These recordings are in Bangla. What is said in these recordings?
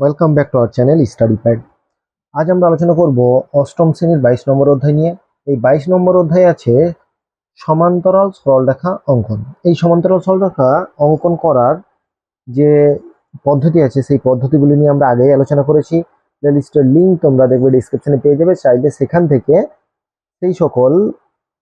Welcome back to our channel study pad আজ আমরা আলোচনা করব অষ্টম শ্রেণির বাইশ নম্বর অধ্যায় নিয়ে। এই বাইশ নম্বর অধ্যায় আছে সমান্তরাল সরলরেখা অঙ্কন। এই সমান্তরাল সরলরেখা অঙ্কন করার যে পদ্ধতি আছে, সেই পদ্ধতিগুলি নিয়ে আমরা আগেই আলোচনা করেছি। প্লেলিস্টের লিঙ্ক তোমরা দেখবে ডিসক্রিপশনে পেয়ে যাবে। চাইলে সেখান থেকে সেই সকল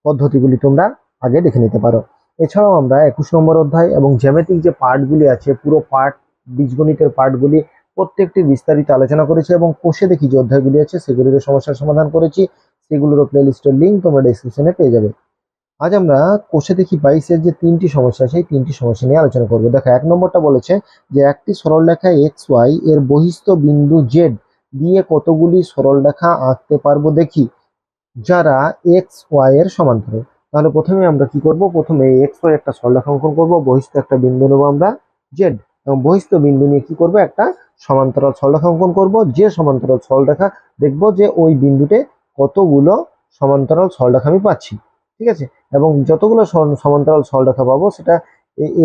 পদ্ধতিগুলি তোমরা আগে দেখে নিতে পারো। এছাড়াও আমরা একুশ নম্বর অধ্যায় এবং জ্যামিতিক যে পার্টগুলি আছে, পুরো পার্ট বীজগণিতের পার্টগুলি প্রত্যেকটি বিস্তারিত আলোচনা করেছি এবং কোষে দেখি যে অধ্যায়গুলি আছে, সেগুলিরও সমস্যার সমাধান করেছি সেগুলোর প্লেলিস্টের লিঙ্ক তোমরা ডিসক্রিপশনে পেয়ে যাবে। আজ আমরা কোষে দেখি বাইশের যে তিনটি সমস্যা, সেই তিনটি সমস্যা নিয়ে আলোচনা করব। দেখো, এক নম্বরটা বলেছে যে একটি সরল সরলরেখা এক্স ওয়াই এর বহিস্থ বিন্দু জেড দিয়ে কতগুলি সরল সরলরেখা আঁকতে পারব দেখি, যারা এক্স ওয়াই এর সমান্তরাল। তাহলে প্রথমে আমরা কি করব? প্রথমে এক্স ওয়াই একটা সরলরেখা অঙ্কন করব, বহিস্থ একটা বিন্দু নেব আমরা জেড এবং বহিস্থ বিন্দু নিয়ে কি করব? একটা সমান্তরাল সরলরেখা অঙ্কন করব। যে সমান্তরাল সরলরেখা দেখব যে ওই বিন্দুতে কতগুলো সমান্তরাল সরলরেখা আমি পাচ্ছি। ঠিক আছে? এবং যতগুলো সমান্তরাল সরলরেখা পাবো সেটা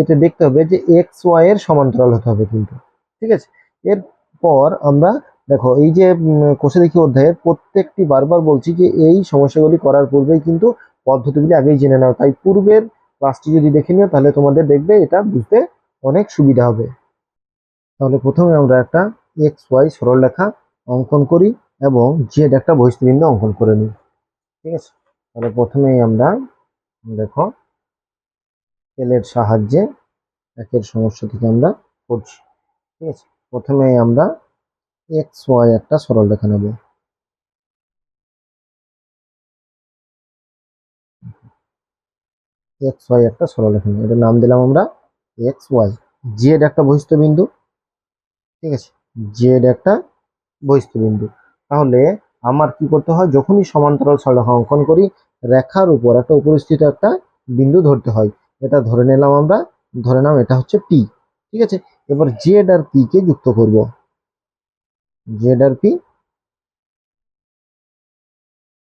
এতে দেখতে হবে যে এক্স, ওয়াই এর সমান্তরাল হতে হবে কিন্তু। ঠিক আছে? এরপর আমরা দেখো, এই যে কোষে দেখি অধ্যায়ের প্রত্যেকটি বারবার বলছি যে এই সমস্যাগুলি করার পূর্বেই কিন্তু পদ্ধতিগুলি আগেই জেনে নাও। তাই পূর্বের ক্লাসটি যদি দেখে নিও তাহলে তোমাদের দেখবে এটা বুঝতে অনেক সুবিধা হবে। তাহলে প্রথমে আমরা একটা এক্স ওয়াই সরলরেখা অঙ্কন করি এবং জেড একটা বহিষ্ঠবিন্দু অঙ্কন করে নিই। ঠিক আছে? তাহলে প্রথমেই আমরা, দেখো স্কেলের সাহায্যে একের সমস্যা থেকে আমরা করছি। ঠিক আছে? প্রথমেই আমরা এক্স ওয়াই একটা সরলরেখা নেব। এক্স ওয়াই একটা সরলরেখা নেব। এটার নাম দিলাম আমরা এক্স ওয়াই জেড একটা বহিষ্ঠ বিন্দু ঠিক আছে? জেড একটা বহিষ্ঠ বিন্দু তাহলে আমার কি করতে হয়? যখনই সমান্তরাল সরলরেখা অঙ্কন করি, রেখার উপর একটা উপরিস্থিত একটা বিন্দু ধরতে হয়। এটা ধরে নিলাম আমরা, ধরে নাম এটা হচ্ছে পি ঠিক আছে? এবার জেড আর পি কে যুক্ত করব। জেড আর পি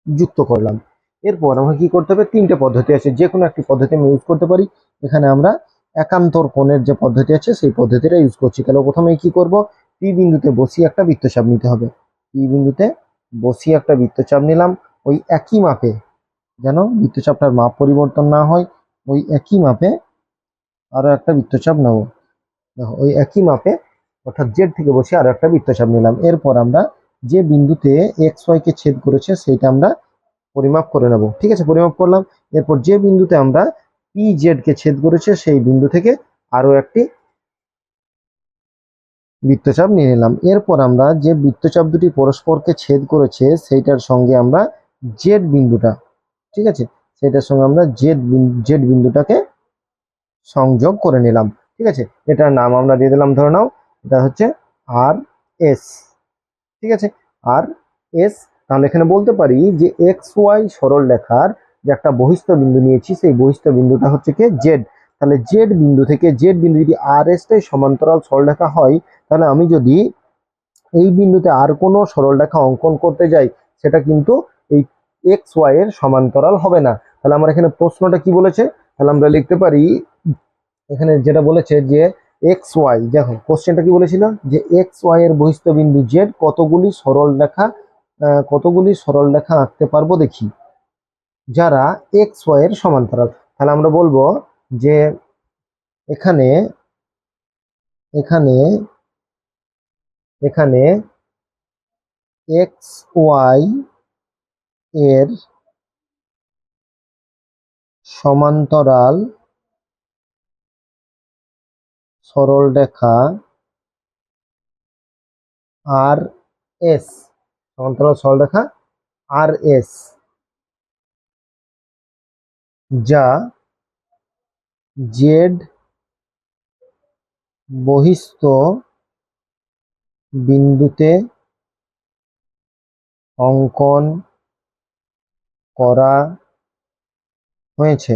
যুক্ত করলাম। এরপর আমাকে কি করতে হবে? তিনটে পদ্ধতি আছে। যে কোনো একটি পদ্ধতি আমি ইউজ করতে পারি। এখানে আমরা একান্তর কোণের যে পদ্ধতি আছে, সেই পদ্ধতিটা ইউজ করছি। তাহলে প্রথমে কি করব? পি বিন্দুতে বসিয়ে একটা বৃত্তচাপ নিতে হবে। পি বিন্দুতে বসিয়ে একটা বৃত্তচাপ নিলাম। ওই একই মাপে যেন বৃত্তচাপটার মাপ পরিবর্তন না হয়, ওই একই মাপে আরও একটা বৃত্তচাপ নেব। দেখো, ওই একই মাপে অর্থাৎ জেড থেকে বসে আরও একটা বৃত্তচাপ নিলাম। এরপর আমরা যে বিন্দুতে এক্স ওয়াই কে ছেদ করেছে, সেইটা আমরা পরিমাপ করে নেব। ঠিক আছে? পরিমাপ করলাম। এরপর যে বিন্দুতে আমরা পি জেড কে ছেদ করেছে, সেই বিন্দু থেকে আরও একটি বৃত্তচাপ নিয়ে নিলাম। এরপর আমরা যে বৃত্তচাপ দুটি পরস্পরকে ছেদ করেছে, সেইটার সঙ্গে আমরা জেড বিন্দুটা, ঠিক আছে? সেটার সঙ্গে আমরা জেড জেড বিন্দুটাকে সংযোগ করে নিলাম, ঠিক আছে? এটার নাম আমরা দিয়ে দিলাম, ধরে নাও, এটা হচ্ছে আর এস ঠিক আছে? আর এস তাহলে এখানে বলতে পারি যে এক্স ওয়াই সরল রেখার যে একটা বহিস্থ বিন্দু নিয়েছি, সেই বহিস্থ বিন্দুটা হচ্ছে কি জেড তাহলে জেড বিন্দু থেকে জেড বিন্দু যদি আর এসটাই সমান্তরাল সরলরেখা হয়, তাহলে আমি যদি এই বিন্দুতে আর কোনো সরলরেখা অঙ্কন করতে যাই, সেটা কিন্তু এই এক্স ওয়াই এর সমান্তরাল হবে না। তাহলে আমার এখানে প্রশ্নটা কি বলেছে? তাহলে আমরা লিখতে পারি, এখানে যেটা বলেছে যে এক্স ওয়াই দেখো কোশ্চেনটা কি বলেছিল? যে এক্স ওয়াই এর বহিস্থ বিন্দু জেড কতগুলি সরল রেখা কতগুলি সরল রেখা আঁকতে পারব দেখি। যারা এক্স ওয়াই এর সমান্তরাল, তাহলে আমরা বলব যে এখানে এখানে এখানে এক্স ওয়াই এর সমান্তরাল সরল রেখা আর এস সমান্তরাল সরল রেখা আর এস যা জেড বহিস্থ বিন্দুতে অঙ্কন করা হয়েছে।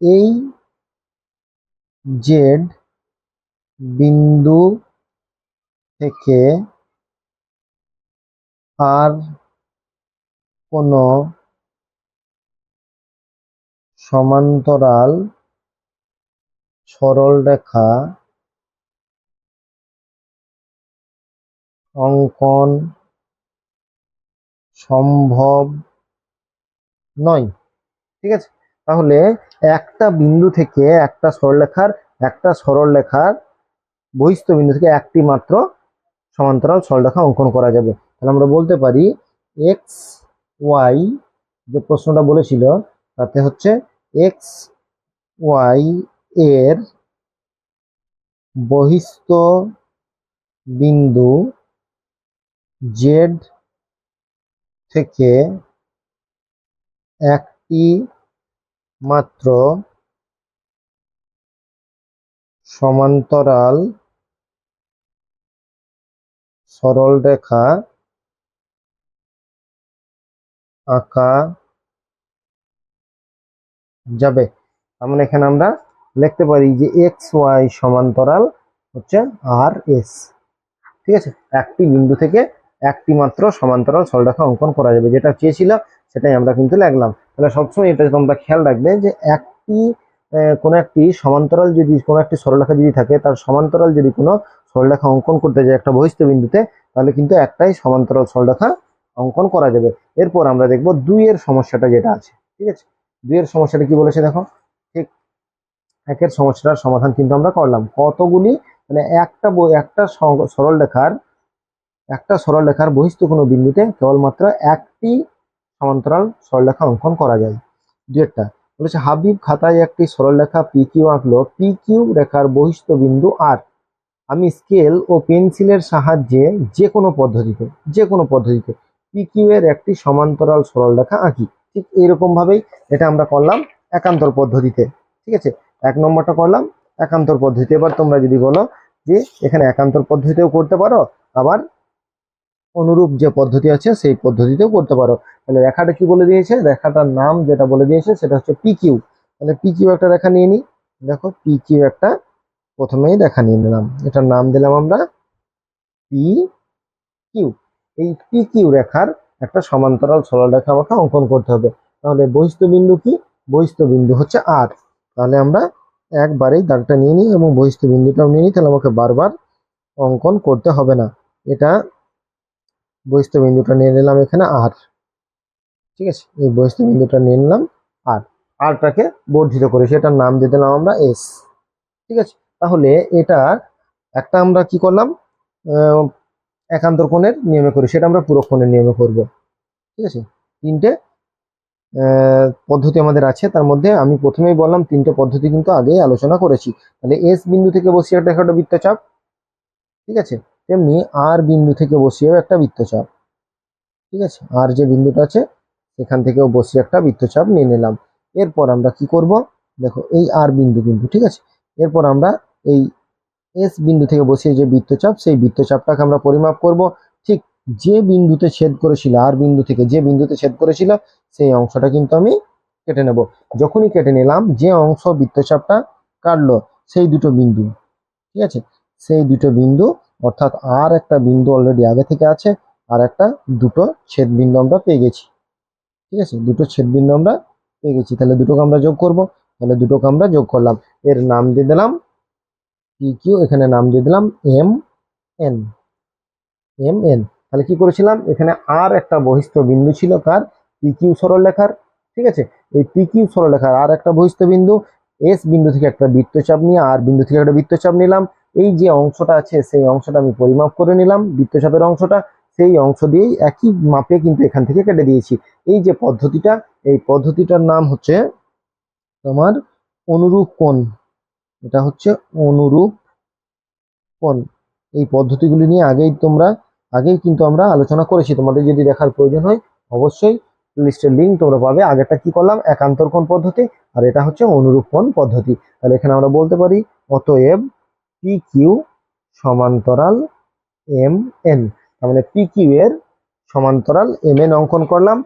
এই জেড বিন্দু থেকে আর কোনো সমান্তরাল সরলরেখা অঙ্কন সম্ভব নয়। ঠিক আছে? তাহলে একটা বিন্দু থেকে একটা সরলরেখার একটা সরলরেখার বহিস্থ বিন্দু থেকে একটি মাত্র সমান্তরাল সরলরেখা অঙ্কন করা যাবে। তাহলে আমরা বলতে পারি এক্স ওয়াই যে প্রশ্নটা বলেছিল, তাতে হচ্ছে এক্স ওয়াই এর বহিস্থ বিন্দু জেড থেকে একটি মাত্র সমান্তরাল সরল রেখা আঁকা যাবে। আমরা এখানে আমরা লিখতে পারি যে এক্স ওয়াই সমান্তরাল হচ্ছে আর এস ঠিক আছে? একটি বিন্দু থেকে একটি মাত্র সমান্তরাল সরলরেখা অঙ্কন করা যাবে। যেটা চেয়েছিল, সেটাই আমরা কিন্তু লিখলাম। তাহলে সবসময় এটা তোমরা খেয়াল রাখবে যে একটি কোনো একটি সমান্তরাল যদি, কোনো একটি সরলরেখা যদি থাকে, তার সমান্তরাল যদি কোনো সরলরেখা অঙ্কন করতে যায় একটা বহিষ্ঠ বিন্দুতে, তাহলে কিন্তু একটাই সমান্তরাল সরলরেখা অঙ্কন করা যাবে। এরপর আমরা দেখব দুইয়ের সমস্যাটা যেটা আছে। ঠিক আছে? দুইয়ের সমস্যাটা কি বলেছে দেখো? ঠিক একের সমস্যাটার সমাধান কিন্তু আমরা করলাম। কতগুলি? মানে একটা একটা সরল রেখার, একটা সরল রেখার বহিস্থ কোনো বিন্দুতে কেবলমাত্র একটি সমান্তরাল সরলরেখা অঙ্কন করা যায়। দুয়েরটা বলেছে, হাবিব খাতায় একটি সরলরেখা পি কিউ আঁকলো। পি কিউ রেখার বহিস্থ বিন্দু আর আমি স্কেল ও পেন্সিলের সাহায্যে যে কোনো পদ্ধতিতে যে কোনো পদ্ধতিতে পি কিউ এর একটি সমান্তরাল সরলরেখা আঁকি। ঠিক এইরকম ভাবেই এটা আমরা করলাম একান্তর পদ্ধতিতে, ঠিক আছে? এক নম্বরটা করলাম একান্তর পদ্ধতি এবার তোমরা যদি বলো যে এখানে একান্তর পদ্ধতিতেও করতে পারো, আবার অনুরূপ যে পদ্ধতি আছে সেই পদ্ধতিতেও করতে পারো। তাহলে রেখাটা কি বলে দিয়েছে? রেখাটার নাম যেটা বলে দিয়েছে সেটা হচ্ছে পি কিউ তাহলে পি কিউ একটা রেখা নিয়ে নিই দেখো পি কিউ একটা প্রথমেই রেখা নিয়ে নিলাম। এটার নাম দিলাম আমরা পি কিউ এই পি কিউ রেখার একটা সমান্তরাল সরলরেখা আমাকে অঙ্কন করতে হবে। তাহলে বহিস্থ বিন্দু কি? বহিষ্ঠ বিন্দু হচ্ছে আর তাহলে আমরা একবারেই দাগটা নিয়ে নিই এবং বহিষ্ঠ বিন্দুটাও নিয়ে নিই, তাহলে আমাকে বারবার অঙ্কন করতে হবে না। এটা বহিস্থ বিন্দুটা নিয়ে নিলাম এখানে আর ঠিক আছে? এই বহিস্থ বিন্দুটা নিয়ে নিলাম আর আরটাকে বর্ধিত করে, সেটার নাম দিয়ে দিলাম আমরা এস ঠিক আছে? তাহলে এটা একটা আমরা কি করলাম? একান্তর কোণের নিয়মে করি, সেটা আমরা পুরো কোণের নিয়মে করব। ঠিক আছে? তিনটে পদ্ধতি আমাদের আছে, তার মধ্যে আমি প্রথমেই বললাম তিনটে পদ্ধতি কিন্তু আগেই আলোচনা করেছি। তাহলে এস বিন্দু থেকে বসিয়ে একটা একটা বৃত্তচাপ, ঠিক আছে? তেমনি আর বিন্দু থেকে বসিয়েও একটা বৃত্তচাপ, ঠিক আছে? আর যে বিন্দুটা আছে, সেখান থেকেও বসিয়ে একটা বৃত্তচাপ নিয়ে নিলাম। এরপর আমরা কি করব? দেখো, এই আর বিন্দু কিন্তু, ঠিক আছে? এরপর আমরা এই এস বিন্দু থেকে বসিয়ে যে বৃত্তচাপ, সেই বৃত্তচাপটাকে আমরা পরিমাপ করব। ঠিক যে বিন্দুতে ছেদ করেছিল, আর বিন্দু থেকে যে বিন্দুতে ছেদ করেছিল, সেই অংশটা কিন্তু আমি কেটে নেব। যখনই কেটে নিলাম, যে অংশ বৃত্তচাপটা কাটলো, সেই দুটো বিন্দু, ঠিক আছে? সেই দুটো বিন্দু, অর্থাৎ আর একটা বিন্দু অলরেডি আগে থেকে আছে, আর একটা দুটো ছেদ বিন্দু আমরা পেয়ে গেছি, ঠিক আছে? দুটো ছেদ বিন্দু আমরা পেয়ে গেছি, তাহলে দুটোকে আমরা যোগ করব, তাহলে দুটোকে আমরা যোগ করলাম। এর নাম দিয়ে দিলাম পি কিউ এখানে নাম দিয়ে দিলাম এম এন এম এন তাহলে কি করেছিলাম? এখানে আর একটা বহিস্থ বিন্দু ছিল কার? পি কিউ সরলরেখার, ঠিক আছে? এই পি কিউ সরলরেখার আর একটা বহিস্থ বিন্দু এস বিন্দু থেকে একটা বৃত্তচাপ নিয়ে আর বিন্দু থেকে একটা বৃত্তচাপ নিলাম। এই যে অংশটা আছে, সেই অংশটা আমি পরিমাপ করে নিলাম, বৃত্তচাপের অংশটা। সেই অংশ দিয়েই একই মাপে কিন্তু এখান থেকে কেটে দিয়েছি। এই যে পদ্ধতিটা, এই পদ্ধতিটার নাম হচ্ছে তোমার অনুরূপ কোণ। এটা হচ্ছে অনুরূপ কোণ এই পদ্ধতিগুলি নিয়ে আগেই তোমরা, আগেই কিন্তু আমরা আলোচনা করেছি। তোমাদের যদি দেখার প্রয়োজন হয়, অবশ্যই লিস্টের লিঙ্ক তোমরা পাবে। আগেরটা কি করলাম? একান্তর কোণ পদ্ধতি, আর এটা হচ্ছে অনুরূপ কোণ পদ্ধতি। তাহলে এখানে আমরা বলতে পারি, অতএব পি কিউ সমান্তরাল এম এন তার মানে পি কিউ এর সমান্তরাল এম এন অঙ্কন করলাম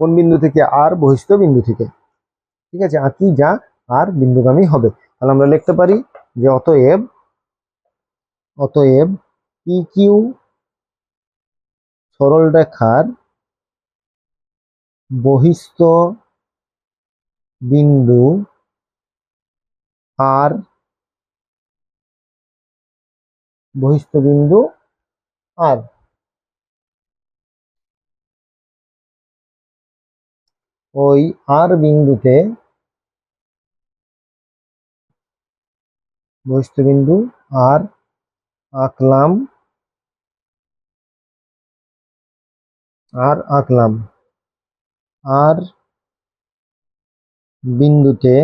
কোন বিন্দু থেকে? আর বহিষ্ঠ বিন্দু থেকে। ঠিক আছে? আঁকি যা আর বিন্দুগামী হবে। তাহলে আমরা লিখতে পারি যে অতএব অতএব পি কিউ সরল রেখার বহিস্ত বিন্দু আর বহিস্থ বিন্দু আর ওই আর বিন্দুতে বহিস্থ বিন্দু আর আঁকলাম আর আঁকলাম। আর বিন্দুতে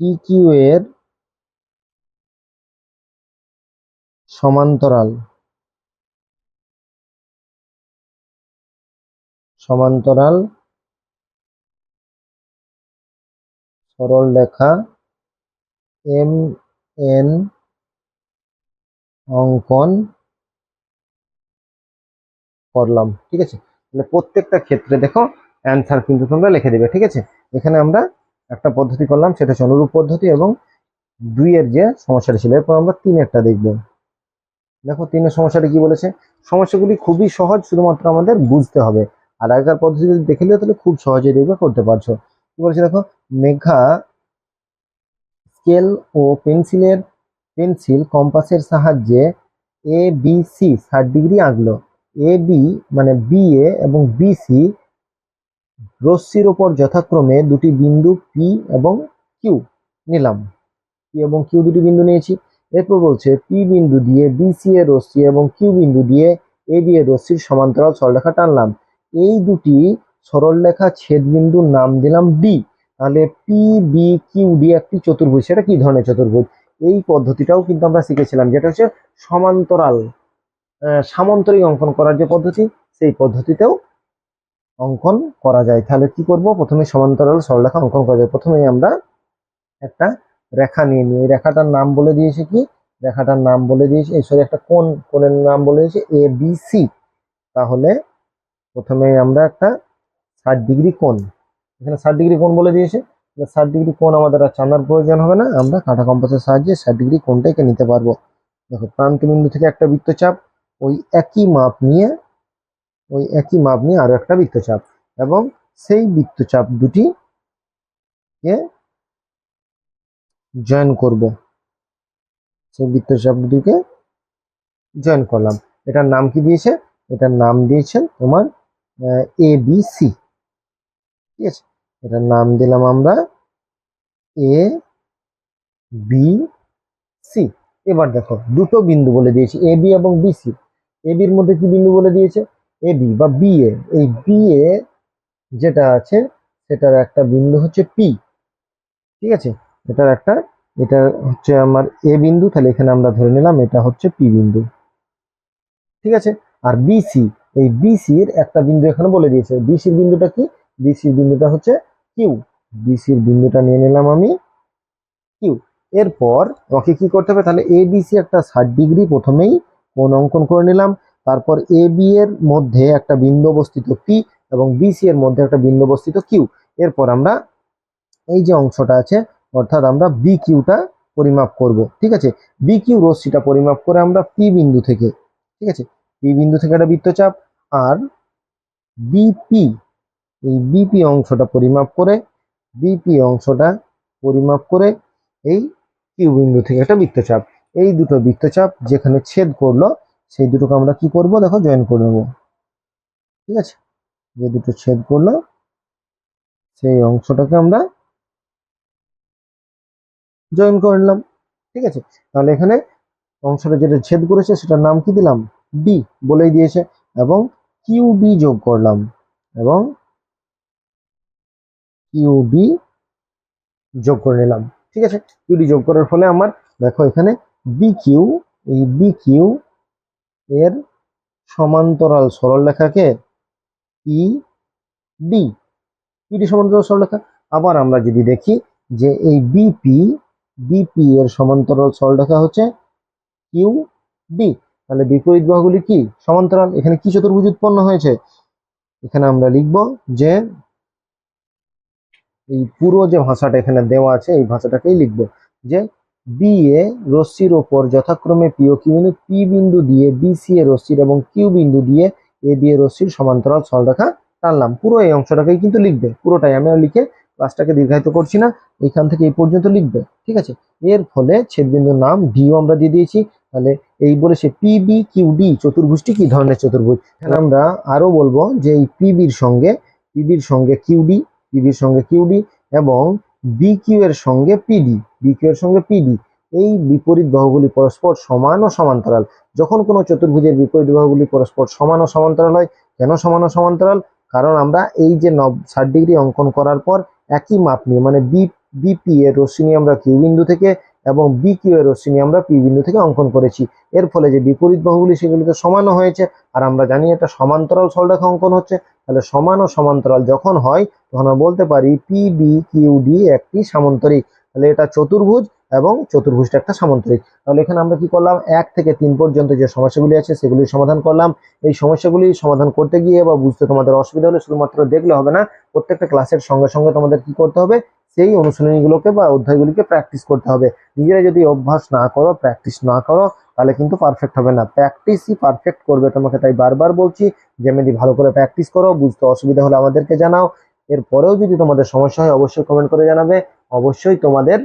পি কিউ এর সমান্তরাল সমান্তরাল সরল রেখা এম এন অঙ্কন করলাম, ঠিক আছে? তাহলে প্রত্যেকটা ক্ষেত্রে দেখো অ্যান্সার কিন্তু তোমরা লিখে দেবে, ঠিক আছে? এখানে আমরা একটা পদ্ধতি করলাম, সেটা হচ্ছে অনুরূপ পদ্ধতি এবং দুইয়ের যে সমস্যাটা ছিল, এরপর আমরা তিনেরটা দেখব। দেখো, তিনের সমস্যাটা কি বলেছে? সমস্যাগুলি খুবই সহজ, শুধুমাত্র আমাদের বুঝতে হবে। আর আগেকার পদ্ধতি যদি দেখে তাহলে খুব সহজে দেখবে, করতে পারছ। কি বলেছে দেখো? মেঘা স্কেল ও পেন্সিলের পেন্সিল কম্পাসের সাহায্যে এ, বি, সি, ষাট ডিগ্রি আঁকলো। এ, বি মানে বি, এ এবং বি, সি রশ্মির ওপর যথাক্রমে দুটি বিন্দু পি এবং কিউ নিলাম। পি এবং কিউ দুটি বিন্দু নিয়েছি। এরপর বলছে, পি বিন্দু দিয়ে বি, সি এর রশ্মি এবং কিউ বিন্দু দিয়ে এ, বি এর রশ্মির সমান্তরাল সরলরেখা টানলাম। এই দুটি সরলরেখা ছেদ বিন্দুর নাম দিলাম ডি। তাহলে পি বি কিউ ডি একটি চতুর্ভুজ, সেটা কি ধরনের চতুর্ভুজ? এই পদ্ধতিটাও কিন্তু আমরা শিখেছিলাম, যেটা হচ্ছে সমান্তরাল সামান্তরিক অঙ্কন করার যে পদ্ধতি, সেই পদ্ধতিতেও অঙ্কন করা যায়। তাহলে কি করব? প্রথমে সমান্তরাল সরলরেখা অঙ্কন করা যায়। প্রথমেই আমরা একটা রেখা নিয়ে নিই। এই রেখাটার নাম বলে দিয়েছে কি? রেখাটার নাম বলে দিয়েছে, এই সরি, একটা কোন কোণের নাম বলে দিয়েছে এ বি সি তাহলে প্রথমে আমরা একটা ষাট ডিগ্রি কোণ এখানে ষাট ডিগ্রি কোণ বলে দিয়েছে। ষাট ডিগ্রি কোণ আমাদের আর চাঁদার প্রয়োজন হবে না। আমরা কাঁটা কম্পাসের সাহায্যে ষাট ডিগ্রি কোণটাকে নিতে পারব। দেখো প্রান্ত বিন্দু থেকে একটা বৃত্তচাপ, ওই একই মাপ নিয়ে, ওই একই মাপ নিয়ে আরও একটা বৃত্তচাপ এবং সেই বৃত্তচাপ দুটি কে জয়েন করব। সেই বৃত্তচাপ দুটিকে জয়েন করলাম। এটার নাম কি দিয়েছে? এটার নাম দিয়েছেন তোমার এ বি সি ঠিক আছে? এটার নাম দিলাম আমরা এ বি সি এবার দেখো, দুটো বিন্দু বলে দিয়েছি এ বি এবং বি সি এ বির মধ্যে কি বিন্দু বলে দিয়েছে? এ বি বা বি এ। এই বি এ যেটা আছে, সেটার একটা বিন্দু হচ্ছে পি ঠিক আছে? এটার একটা, এটা হচ্ছে আমার এ বিন্দু, তাহলে এখানে আমরা ধরে নিলাম এটা হচ্ছে পি বিন্দু। ঠিক আছে? আর বিসি এই বিসির একটা বিন্দু এখানে বলে দিয়েছে। বিসির বিন্দুটা কি? বিসির বিন্দুটা হচ্ছে কিউ বিসির বিন্দুটা নিয়ে নিলাম আমি কিউ এরপর ওকে কি করতে হবে? তাহলে এ বিসি একটা ষাট ডিগ্রি প্রথমেই কোণ অঙ্কন করে নিলাম। তারপর এ বি এর মধ্যে একটা বিন্দু অবস্থিত পি এবং বিসি এর মধ্যে একটা বিন্দু অবস্থিত কিউ এরপর আমরা এই যে অংশটা আছে, অর্থাৎ আমরা বি কিউটা পরিমাপ করব, ঠিক আছে? বি কিউ রশ্মিটা পরিমাপ করে আমরা পি বিন্দু থেকে, ঠিক আছে? পি বিন্দু থেকে একটা বৃত্তচাপ, আর বিপি এই বিপি অংশটা পরিমাপ করে বিপি অংশটা পরিমাপ করে এই কিউ বিন্দু থেকে একটা বৃত্তচাপ। এই দুটো বৃত্তচাপ যেখানে ছেদ করল, সেই দুটোকে আমরা কি করব? দেখো জয়েন করে নেব। ঠিক আছে? যে দুটো ছেদ করল, সেই অংশটাকে আমরা জয়েন করে নিলাম। ঠিক আছে? তাহলে এখানে অংশটা যেটা ছেদ করেছে, সেটার নাম কি দিলাম? বি বলেই দিয়েছে এবং কিউ বি যোগ করলাম এবং কিউ বি যোগ করে নিলাম, ঠিক আছে? কিউডি যোগ করার ফলে আমার, দেখো এখানে বি কিউ এই বি কিউ এর সমান্তরাল সরলরেখাকে পি ডি পিডি সমান্তরাল সরলরেখা আবার আমরা যদি দেখি যে এই বিপি বিপি এর সমান্তরাল সরলরেখা হচ্ছে কিউ ডি তাহলে বিপরীত বাহুগুলি কি? সমান্তরাল। এখানে কি চতুর্ভুজ উৎপন্ন হয়েছে? এখানে আমরা লিখব যে এই পুরো যে ভাষাটা এখানে দেওয়া আছে, এই ভাষাটাকেই লিখব। যে বি এ রশ্মির ওপর যথাক্রমে পি ও কিউ বিন্দু পি বিন্দু দিয়ে বি সি এ রশ্মির এবং কিউ বিন্দু দিয়ে এ বি এ রশ্মির সমান্তরাল সরলরেখা টানলাম। পুরো এই অংশটাকেই কিন্তু লিখবে। পুরোটাই আমি লিখে ক্লাসটাকে দীর্ঘায়িত করছি না। এখান থেকে এই পর্যন্ত লিখবে, ঠিক আছে? এর ফলে ছেদবিন্দুর নাম ডিও আমরা দিয়ে দিয়েছি। তাহলে এই বলেছে পি বি কিউ ডি চতুর্ভুজটি কি ধরনের চতুর্ভুজ? আমরা আরও বলব যে এই পিবির সঙ্গে পিবির সঙ্গে কিউ কিউডি পিবির সঙ্গে কিউডি এবং বিকিউ এর সঙ্গে পিডি বিকিউ এর সঙ্গে পিডি এই বিপরীত বাহুগুলি পরস্পর সমান ও সমান্তরাল। যখন কোনো চতুর্ভুজের বিপরীত বাহুগুলি পরস্পর সমান ও সমান্তরাল হয়, কেন সমান ও সমান্তরাল? কারণ আমরা এই যে নব ষাট ডিগ্রি অঙ্কন করার পর একই মাপ নিয়ে মানে বি বিপি এর রশ্মি নিয়ে আমরা কিউ বিন্দু থেকে এবং বি কিউ এর রশ্মি আমরা পি বিন্দু থেকে অঙ্কন করেছি। এর ফলে যে বিপরীত বাহুগুলি সেগুলিতে সমানও হয়েছে। আর আমরা জানি এটা সমান্তরাল সরলরেখা অঙ্কন হচ্ছে। তাহলে সমান ও সমান্তরাল যখন হয়, তখন আমরা বলতে পারি পি বি কিউ ডি একটি সামান্তরিক। তাহলে এটা চতুর্ভুজ এবং চতুর্ভুজটা একটা সামান্তরিক। তাহলে এখানে আমরা কি করলাম? এক থেকে তিন পর্যন্ত যে সমস্যাগুলি আছে সেগুলির সমাধান করলাম। এই সমস্যাগুলি সমাধান করতে গিয়ে বা বুঝতে তোমাদের অসুবিধা হলে শুধুমাত্র দেখলে হবে না, প্রত্যেকটা ক্লাসের সঙ্গে সঙ্গে তোমাদের কি করতে হবে? সেই অনুশীলনীগুলোকে বা অধ্যায়গুলিকে প্র্যাকটিস করতে হবে। নিজেরা যদি অভ্যাস না করো প্র্যাকটিস না করো, তাহলে কিন্তু পারফেক্ট হবে না। প্র্যাকটিসই পারফেক্ট করবে তোমাকে, তাই বারবার বলছি, যেমনি ভালো করে প্র্যাকটিস করো, বুঝতে অসুবিধা হলে আমাদেরকে জানাও। এরপরেও যদি তোমাদের সমস্যা হয়, অবশ্যই কমেন্ট করে জানাবে। অবশ্যই তোমাদের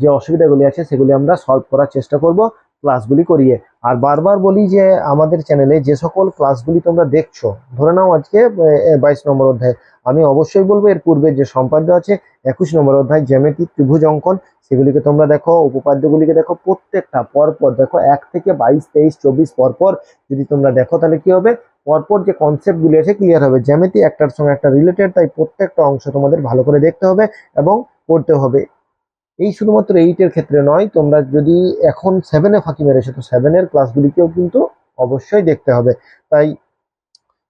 যে অসুবিধাগুলি আছে, সেগুলি আমরা সলভ করার চেষ্টা করব ক্লাসগুলি করিয়ে। আর বারবার বলি যে, আমাদের চ্যানেলে যে সকল ক্লাসগুলি তোমরা দেখছ, ধরে নাও আজকে বাইশ নম্বর অধ্যায়। আমি অবশ্যই বলব, এর পূর্বে যে সম্পাদ্য আছে, একুশ নম্বর অধ্যায়, জ্যামিতিক ত্রিভুজ অঙ্কন, সেগুলিকে তোমরা দেখো, উপপাদ্যগুলিকে দেখো, প্রত্যেকটা পরপর, দেখো, এক থেকে বাইশ, তেইশ, চব্বিশ পরপর যদি তোমরা দেখো, তাহলে কি হবে? পরপর যে কনসেপ্টগুলি আছে ক্লিয়ার হবে। জ্যামিতি একটার সঙ্গে একটা রিলেটেড তাই প্রত্যেকটা অংশ তোমাদের ভালো করে দেখতে হবে এবং পড়তে হবে। এই শুধুমাত্র এইটের ক্ষেত্রে নয়, তোমরা যদি এখন সেভেনে ফাঁকি মেরেছো, তো সেভেনের ক্লাসগুলিকেও কিন্তু অবশ্যই দেখতে হবে। তাই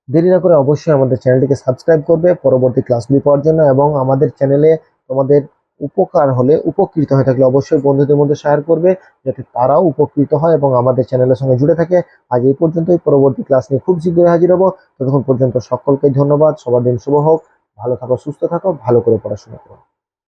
দেরি না করে অবশ্যই আমাদের চ্যানেলটিকে সাবস্ক্রাইব করবে, পরবর্তী ক্লাসগুলি পাওয়ার জন্য এবং আমাদের চ্যানেলে তোমাদের উপকার হলে উপকৃত হয়ে থাকলে অবশ্যই বন্ধুদের মধ্যে শেয়ার করবে, যাতে তারাও উপকৃত হয় এবং আমাদের চ্যানেলের সঙ্গে জুড়ে থাকে। আজ এই পর্যন্তই, পরবর্তী ক্লাস নিয়ে খুব শীঘ্রই হাজির হব। ততক্ষণ পর্যন্ত সকলকে ধন্যবাদ, সবার দিন শুভ হোক, ভালো থাকো, সুস্থ থাকো, ভালো করে পড়াশোনা করো।